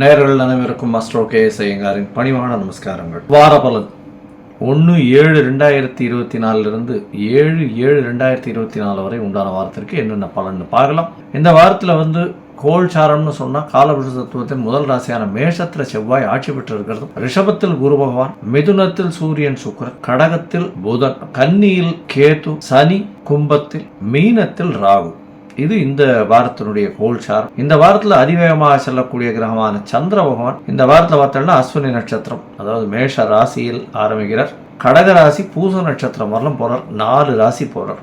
நேர்கள் அனைவருக்கும் master K S ஐயங்காரின் பணிவான நமஸ்காரங்கள். வார பலன். ஒன்று ஏழு ரெண்டாயிரத்தி இருபத்தி நாலுலேருந்து ஏழு ஏழு ரெண்டாயிரத்தி இருபத்தி நாலு வரை உண்டான வாரத்திற்கு என்னென்ன பலன்னு பார்க்கலாம். இந்த வாரத்தில் வந்து கோல் சாரம்னு சொன்னால் காலபுருஷ தத்துவத்தின் முதல் ராசியான மேஷத்தில் செவ்வாய் ஆட்சி பெற்று ரிஷபத்தில் குரு பகவான் மிதுனத்தில் சூரியன் சுக்கரன் கடகத்தில் புதன் கன்னியில் கேது சனி கும்பத்தில் மீனத்தில் ராகு. இது இந்த வாரத்தினுடைய கோல்சாரம். இந்த வாரத்தில் அதிவேகமாக செல்லக்கூடிய கிரகமான சந்திர பகவான் இந்த வாரத்தில் பார்த்தோம்னா அஸ்வினி நட்சத்திரம் அதாவது மேஷ ராசியில் ஆரம்பிக்கிறார். கடக ராசி பூச நட்சத்திரம் வரலாம் போறார். நாலு ராசி போறார்.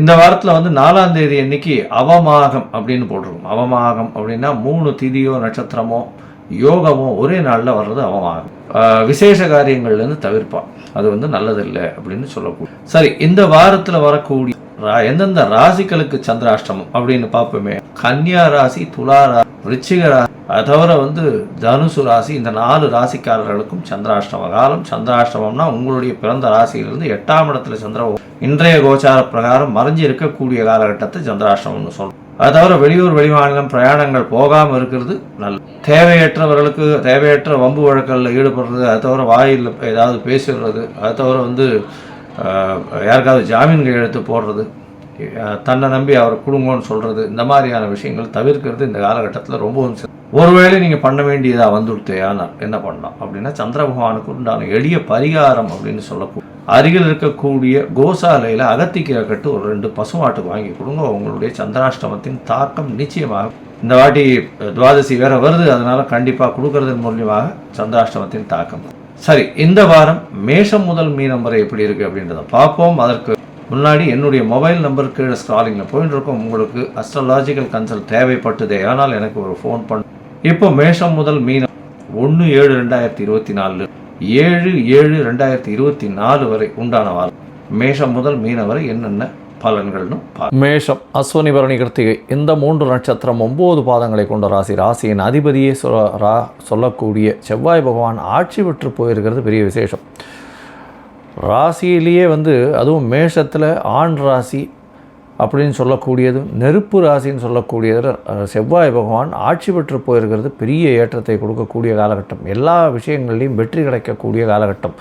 இந்த வாரத்தில் வந்து நாலாம் தேதி அன்னைக்கு அவமாகம் அப்படின்னு போட்டிருக்கோம். அவமாகம் அப்படின்னா மூணு திதியோ நட்சத்திரமோ யோகமோ ஒரே நாளில் வர்றது அவமாகம். விசேஷ காரியங்கள்லேருந்து தவிர்ப்பான். அது வந்து நல்லதில்லை அப்படின்னு சொல்லக்கூடிய சரி இந்த வாரத்தில் வரக்கூடிய எந்தெந்த ராசிகளுக்கு சந்திராஷ்டமம் அப்படின்னு பார்ப்போமே. கன்னியா ராசி துலா ராசி விருச்சிக ராசி தவிர வந்து தனுசு ராசி இந்த நாலு ராசிக்காரர்களுக்கும் சந்திராஷ்டம காலம். சந்திராஷ்டமம்னா உங்களுடைய பிறந்த ராசியிலிருந்து எட்டாம் இடத்துல சந்திர இன்றைய கோச்சார பிரகாரம் மறைஞ்சு இருக்கக்கூடிய காலகட்டத்தை சந்திராஷ்டமம்னு சொல்றோம். அது தவிர வெளியூர் வெளிமாநிலம் பிரயாணங்கள் போகாமல் இருக்கிறது நல்ல தேவையற்றவர்களுக்கு தேவையற்ற வம்பு வழக்கங்களில் ஈடுபடுறது அது தவிர வாயில் ஏதாவது பேசிடுறது அது தவிர வந்து யாருக்காவது ஜாமீன் கையெழுத்து போடுறது தன்னை நம்பி அவர் கொடுங்கன்னு சொல்கிறது இந்த மாதிரியான விஷயங்கள் தவிர்க்கிறது இந்த காலகட்டத்தில் ரொம்பவும் ஒருவேளை நீங்கள் பண்ண வேண்டியதாக வந்துடுத்தே என்ன பண்ணலாம்? அப்படின்னா சந்திர பகவானுக்கு உண்டான எளிய பரிகாரம் அப்படின்னு சொல்லக்கூடிய அருகில் இருக்கக்கூடிய கோசாலையில் அகத்திக்கீரை கட்டு ஒரு ரெண்டு பசுமாட்டுக்கு வாங்கி கொடுங்க உங்களுடைய சந்திராஷ்டமத்தின் தாக்கம் நிச்சயமாக. இந்த வாட்டி துவாதசி வேற வருது அதனால கண்டிப்பாக கொடுக்கறதன் மூலியமாக சந்திராஷ்டமத்தின் தாக்கம். சரி இந்த வாரம் மேஷம் முதல் மீனம் வரை எப்படி இருக்கு அப்படின்றத பார்ப்போம். அதற்கு முன்னாடி என்னுடைய மொபைல் நம்பர் கீழே ஸ்க்ராலிங்கில் போயிட்டு இருக்கோம் உங்களுக்கு அஸ்ட்ராலாஜிக்கல் கன்சல்ட் தேவைப்பட்டதே. ஆனால் எனக்கு ஒரு ஃபோன் பண்ண இப்போ மேஷம் முதல் மீனம் ஒன்று ஏழு ரெண்டாயிரத்தி இருபத்தி நாலு ஏழு ஏழு ரெண்டாயிரத்தி இருபத்தி நாலு வரை உண்டான வாரம். மேஷம் முதல் மீனம் வரை என்னென்ன பலன்கள்னு மேஷம் அஸ்வனி பரணி கிருத்திகை இந்த மூன்று நட்சத்திரம் ஒம்பது பாதங்களை கொண்ட ராசி. ராசியின் அதிபதியே சொ ரா சொல்லக்கூடிய செவ்வாய் பகவான் ஆட்சி பெற்று போயிருக்கிறது பெரிய விசேஷம். ராசியிலேயே வந்து அதுவும் மேஷத்தில் ஆண் ராசி அப்படின்னு சொல்லக்கூடியதும் நெருப்பு ராசின்னு சொல்லக்கூடியது செவ்வாய் பகவான் ஆட்சி பெற்று போயிருக்கிறது பெரிய ஏற்றத்தை கொடுக்கக்கூடிய காலகட்டம். எல்லா விஷயங்கள்லையும் வெற்றி கிடைக்கக்கூடிய காலகட்டம்.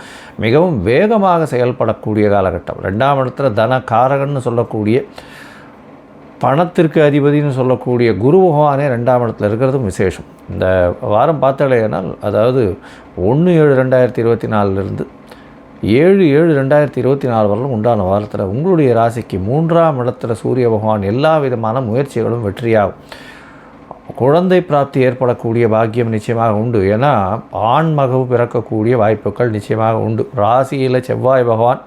மிகவும் வேகமாக செயல்படக்கூடிய காலகட்டம். ரெண்டாம் இடத்துல தன காரகன்னு சொல்லக்கூடிய பணத்திற்கு அதிபதினு சொல்லக்கூடிய குரு பகவானே ரெண்டாம் இடத்துல இருக்கிறதும் விசேஷம். இந்த வாரம் பார்த்தாலேனால் அதாவது ஒன்று ஏழு ரெண்டாயிரத்தி இருபத்தி நாலுலேருந்து ஏழு ஏழு ரெண்டாயிரத்தி இருபத்தி நாலு வரலும் உண்டான வாரத்தில் உங்களுடைய ராசிக்கு மூன்றாம் இடத்துல சூரிய பகவான் எல்லா விதமான முயற்சிகளும் வெற்றியாகும். குழந்தை பிராப்தி ஏற்படக்கூடிய பாக்கியம் நிச்சயமாக உண்டு. ஏன்னா ஆண் மகவு பிறக்கக்கூடிய வாய்ப்புகள் நிச்சயமாக உண்டு. ராசியில் செவ்வாய் பகவான்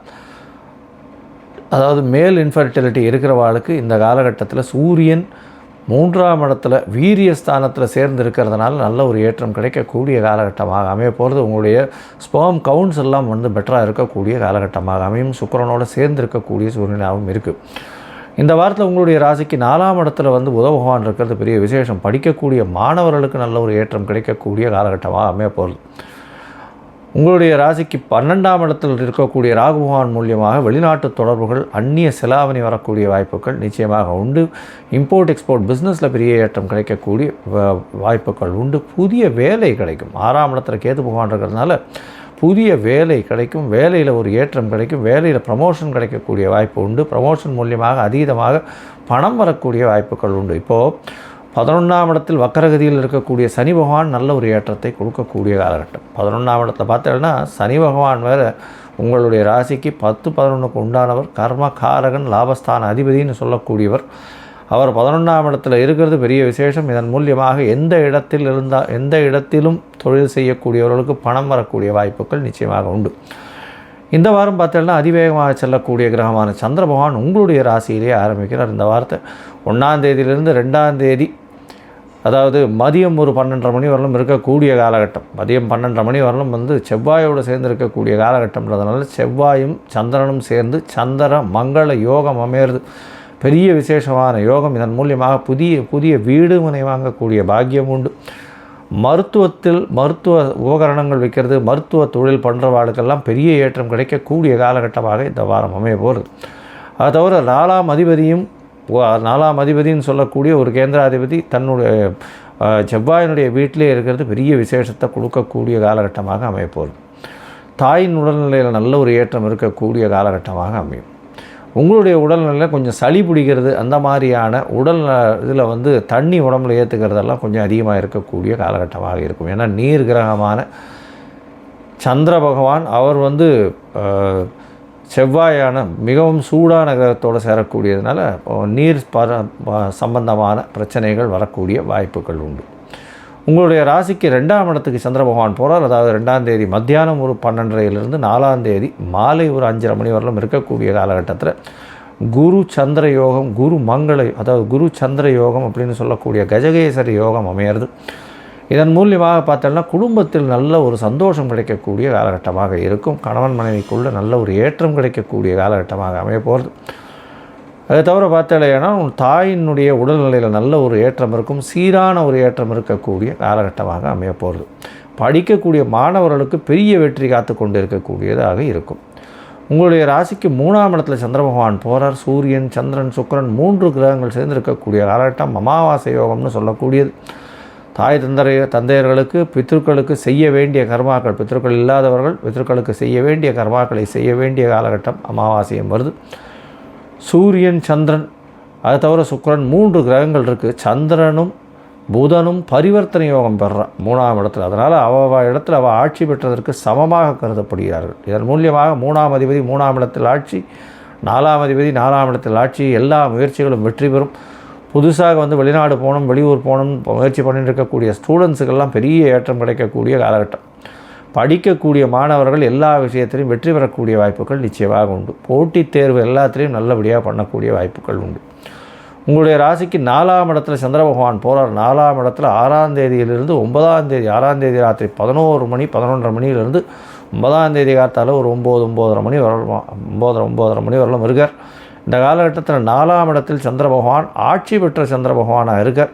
அதாவது மேல் இன்ஃபர்டிலிட்டி இருக்கிறவாளுக்கு இந்த காலகட்டத்தில் சூரியன் மூன்றாம் இடத்துல வீரியஸ்தானத்தில் சேர்ந்து இருக்கிறதுனால நல்ல ஒரு ஏற்றம் கிடைக்கக்கூடிய காலகட்டமாக அமைய போகிறது உங்களுடைய ஸ்பெர்ம் கவுண்ட்ஸ் எல்லாம் வந்து பெட்டராக இருக்கக்கூடிய காலகட்டமாக அமையும். சுக்கிரனோட சேர்ந்து இருக்கக்கூடிய சூழ்நிலையாகவும் இருக்குது இந்த வாரத்தில் உங்களுடைய ராசிக்கு நாலாம் இடத்துல வந்து புத பகவான் இருக்கிறது பெரிய விசேஷம். படிக்கக்கூடிய மாணவர்களுக்கு நல்ல ஒரு ஏற்றம் கிடைக்கக்கூடிய காலகட்டமாக அமைய போகிறது உங்களுடைய ராசிக்கு பன்னெண்டாம் இடத்தில் இருக்கக்கூடிய ராகுபகவான் மூலியமாக வெளிநாட்டு தொடர்புகள் அந்நிய செலாவணி வரக்கூடிய வாய்ப்புகள் நிச்சயமாக உண்டு. இம்போர்ட் எக்ஸ்போர்ட் பிஸ்னஸில் பெரிய ஏற்றம் கிடைக்கக்கூடிய வாய்ப்புகள் உண்டு. புதிய வேலை கிடைக்கும். ஆறாம் இடத்துல கேது பகவான் இருக்கிறதுனால புதிய வேலை கிடைக்கும். வேலையில் ஒரு ஏற்றம் கிடைக்கும். வேலையில் ப்ரமோஷன் கிடைக்கக்கூடிய வாய்ப்பு உண்டு. ப்ரமோஷன் மூலியமாக அதீதமாக பணம் வரக்கூடிய வாய்ப்புகள் உண்டு. இப்போது பதினொன்றாம் இடத்தில் வக்கரகதியில் இருக்கக்கூடிய சனி பகவான் நல்ல ஒரு ஏற்றத்தை கொடுக்கக்கூடிய காலகட்டம் பதினொன்றாம் இடத்துல பார்த்தீங்கன்னா சனி பகவான் வேறு உங்களுடைய ராசிக்கு பத்து பதினொன்றுக்கு உண்டானவர் கர்ம காரகன் லாபஸ்தான அதிபதின்னு சொல்லக்கூடியவர். அவர் பதினொன்றாம் இடத்துல இருக்கிறது பெரிய விசேஷம். இதன் மூலியமாக எந்த இடத்தில் இருந்தால் எந்த இடத்திலும் தொழில் செய்யக்கூடியவர்களுக்கு பணம் வரக்கூடிய வாய்ப்புகள் நிச்சயமாக உண்டு. இந்த வாரம் பார்த்தீங்கன்னா அதிவேகமாக செல்லக்கூடிய கிரகமான சந்திர பகவான் உங்களுடைய ராசியிலே ஆரம்பிக்கிறார். இந்த வாரத்தை ஒன்றாம் தேதியிலிருந்து ரெண்டாம் தேதி அதாவது மதியம் ஒரு பன்னெண்டரை மணி வரலும் இருக்கக்கூடிய காலகட்டம். மதியம் பன்னெண்டரை மணி வரலும் வந்து செவ்வாயோடு சேர்ந்து இருக்கக்கூடிய காலகட்டம்ன்றதுனால செவ்வாயும் சந்திரனும் சேர்ந்து சந்திர மங்கள யோகம் அமையிறது. பெரிய விசேஷமான யோகம். இதன் மூலியமாக புதிய புதிய வீடு மனை வாங்கக்கூடிய பாக்கியம் உண்டு. மருத்துவத்தில் மருத்துவ உபகரணங்கள் விற்கிறது மருத்துவ தொழில் பண்ணுறவாளுக்கெல்லாம் பெரிய ஏற்றம் கிடைக்கக்கூடிய காலகட்டமாக இந்த வாரம் அமைய போகிறது. அது தவிர நாலாம் அதிபதியும் நாலாம் அதிபதின்னு சொல்லக்கூடிய ஒரு கேந்திராதிபதி தன்னுடைய செவ்வாயினுடைய வீட்டிலே இருக்கிறது பெரிய விசேஷத்தை கொடுக்கக்கூடிய காலகட்டமாக அமையப்போகுது. தாயின் உடல்நிலையில் நல்ல ஒரு ஏற்றம் இருக்கக்கூடிய காலகட்டமாக அமையும். உங்களுடைய உடல்நிலையில் கொஞ்சம் சளி பிடிக்கிறது அந்த மாதிரியான உடல் இதில் வந்து தண்ணி உடம்புல ஏற்றுக்கிறதெல்லாம் கொஞ்சம் அதிகமாக இருக்கக்கூடிய காலகட்டமாக இருக்கும். ஏன்னா நீர் கிரகமான சந்திர பகவான் அவர் வந்து செவ்வாயான மிகவும் சூடான கிரகத்தோடு சேரக்கூடியதுனால நீர் பர சம்பந்தமான பிரச்சனைகள் வரக்கூடிய வாய்ப்புகள் உண்டு. உங்களுடைய ராசிக்கு ரெண்டாம் இடத்துக்கு சந்திர பகவான் போகிறார் அதாவது ரெண்டாம் தேதி மத்தியானம் ஒரு பன்னெண்டரையிலிருந்து நாலாம் தேதி மாலை ஒரு அஞ்சரை மணி வரலும் இருக்கக்கூடிய காலகட்டத்தில் குரு சந்திர யோகம் குரு மங்கள அதாவது குரு சந்திர யோகம் அப்படின்னு சொல்லக்கூடிய கஜகேசரி யோகம் அமையிறது. இதன் மூலியமாக பார்த்தோம்னா குடும்பத்தில் நல்ல ஒரு சந்தோஷம் கிடைக்கக்கூடிய காலகட்டமாக இருக்கும். கணவன் மனைவிக்குள்ளே நல்ல ஒரு ஏற்றம் கிடைக்கக்கூடிய காலகட்டமாக அமைய போகிறது அதை தவிர பார்த்தலையானா உன் தாயினுடைய உடல்நிலையில் நல்ல ஒரு ஏற்றம் இருக்கும் சீரான ஒரு ஏற்றம் இருக்கக்கூடிய காலகட்டமாக அமைய போகிறது படிக்கக்கூடிய மாணவர்களுக்கு பெரிய வெற்றி காத்து கொண்டு இருக்கக்கூடியதாக இருக்கும். உங்களுடைய ராசிக்கு மூணாம் இடத்துல சந்திர பகவான் போகிறார் சூரியன் சந்திரன் சுக்கிரன் மூன்று கிரகங்கள் சேர்ந்திருக்கக்கூடிய காலகட்டம் அமாவாசை யோகம்னு சொல்லக்கூடியது. தாய் தந்தை தந்தையர்களுக்கு பித்ருக்களுக்கு செய்ய வேண்டிய கர்மாக்கள் பித்ருக்கள் இல்லாதவர்கள் பித்ருக்களுக்கு செய்ய வேண்டிய கர்மாக்களை செய்ய வேண்டிய காலகட்டம் அமாவாசையும் வருது. சூரியன் சந்திரன் அது தவிர சுக்கரன் மூன்று கிரகங்கள் இருக்குது சந்திரனும் புதனும் பரிவர்த்தனை யோகம் பெறான் மூணாம் இடத்துல. அதனால் அவ இடத்துல அவள் ஆட்சி பெற்றதற்கு சமமாக கருதப்படுகிறார்கள். இதன் மூலியமாக மூணாம் அதிபதி மூணாம் இடத்தில் ஆட்சி நாலாம் அதிபதி நாலாம் இடத்தில் ஆட்சி எல்லா முயற்சிகளும் வெற்றி பெறும். புதுசாக வந்து வெளிநாடு போகணும் வெளியூர் போகணும் முயற்சி பண்ணிட்டு இருக்கக்கூடிய ஸ்டூடெண்ட்ஸுக்கெல்லாம் பெரிய ஏற்றம் கிடைக்கக்கூடிய காலகட்டம். படிக்கக்கூடிய மாணவர்கள் எல்லா விஷயத்திலையும் வெற்றி பெறக்கூடிய வாய்ப்புகள் நிச்சயமாக உண்டு. போட்டித் தேர்வு எல்லாத்திலையும் நல்லபடியாக பண்ணக்கூடிய வாய்ப்புகள் உண்டு. உங்களுடைய ராசிக்கு நாலாம் இடத்துல சந்திர பகவான் போகிறார் நாலாம் இடத்துல ஆறாம் தேதியிலிருந்து ஒன்பதாம் தேதி ஆறாம் தேதி ராத்திரி பதினோரு மணி பதினொன்றரை மணியிலிருந்து ஒன்பதாம் தேதி காத்தால ஒரு ஒம்பது ஒம்போதரை மணி வரலாம் ஒம்போதரை ஒம்போதரை மணி வரலாம் இருக்கார். இந்த காலகட்டத்தில் நாலாம் இடத்தில் சந்திர பகவான் ஆட்சி பெற்ற சந்திர பகவானாக இருக்கார்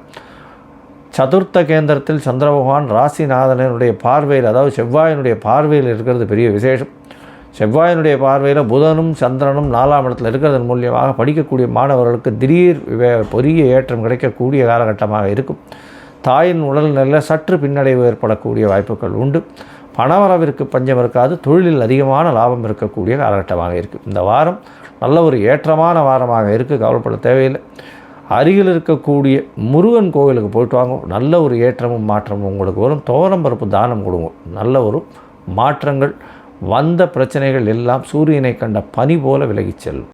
சதுர்த்த கேந்திரத்தில் சந்திர பகவான் பார்வையில் அதாவது செவ்வாயினுடைய பார்வையில் இருக்கிறது பெரிய விசேஷம். செவ்வாயினுடைய பார்வையில் புதனும் சந்திரனும் நாலாம் இடத்தில் இருக்கிறதன் மூலியமாக படிக்கக்கூடிய மாணவர்களுக்கு திடீர் வே- பெரிய ஏற்றம் கிடைக்கக்கூடிய காலகட்டமாக இருக்கும். தாயின் உடல்நிலையில் சற்று பின்னடைவு ஏற்படக்கூடிய வாய்ப்புகள் உண்டு. பணவரவிற்கு பஞ்சம் இருக்காது தொழிலில் அதிகமான லாபம் இருக்கக்கூடிய காலகட்டமாக இருக்குது இந்த வாரம் நல்ல ஒரு ஏற்றமான வாரமாக இருக்குது கவலைப்பட தேவையில்லை. அருகில் இருக்கக்கூடிய முருகன் கோவிலுக்கு போயிட்டு வாங்க. நல்ல ஒரு ஏற்றமும் மாற்றமும் உங்களுக்கு வரும். தோரம் பருப்பு தானம் கொடுங்க. நல்ல ஒரு மாற்றங்கள். வந்த பிரச்சனைகள் எல்லாம் சூரியனை கண்ட பனி போல விலகிச் செல்லும்.